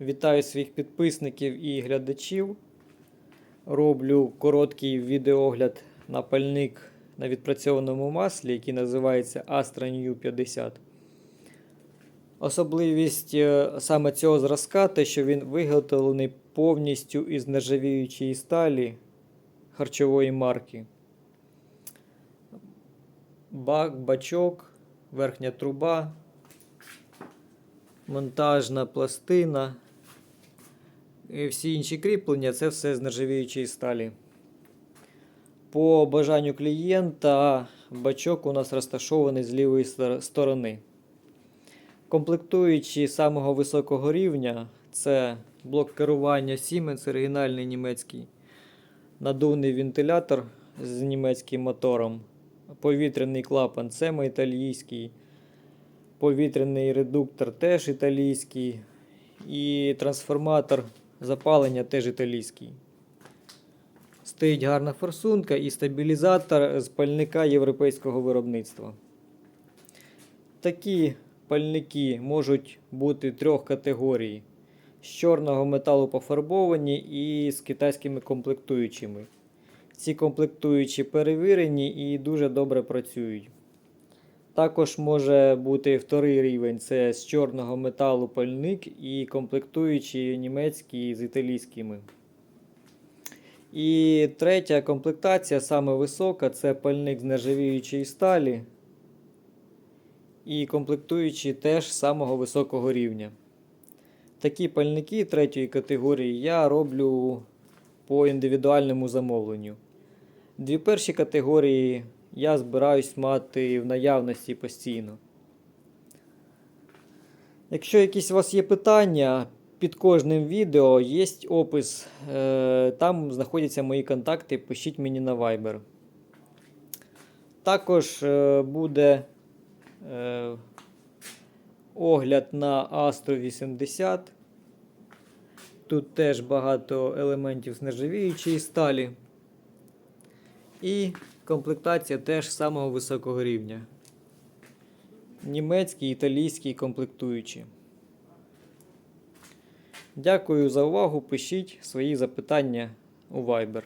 Вітаю своїх підписників і глядачів. Роблю короткий відеогляд на пальник на відпрацьованому маслі, який називається Astra New 50. Особливість е, саме цього зразка те, що він виготовлений повністю із нержавіючої сталі харчової марки. Бак, бачок, верхня труба, монтажна пластина і всі інші кріплення це все з нержавіючої сталі. По бажанню клієнта бачок у нас розташований з лівої сторони. Комплектуючі самого високого рівня це блок керування Siemens оригінальний німецький, надувний вентилятор з німецьким мотором, повітряний клапан це італійський, повітряний редуктор теж італійський, і трансформатор запалення теж італійський. Стоїть гарна форсунка і стабілізатор з пальника європейського виробництва. Такі пальники можуть бути трьох категорій: з чорного металу пофарбовані і з китайськими комплектуючими. Ці комплектуючі перевірені і дуже добре працюють. Також може бути вторий рівень це з чорного металу пальник і комплектуючі німецькі з італійськими. І третя комплектація, саме висока, це пальник з нержавіючої сталі. І комплектуючі теж самого високого рівня. Такі пальники третьої категорії я роблю по індивідуальному замовленню. Дві перші категорії я збираюсь мати в наявності постійно. Якщо якісь у вас є питання, під кожним відео є опис. е, Там знаходяться мої контакти, пишіть мені на Viber. Також е, буде е, огляд на Astro 80. Тут теж багато елементів з нержавіючої сталі. І комплектація теж самого високого рівня. Німецький італійський комплектуючі. Дякую за увагу. Пишіть свої запитання у Viber.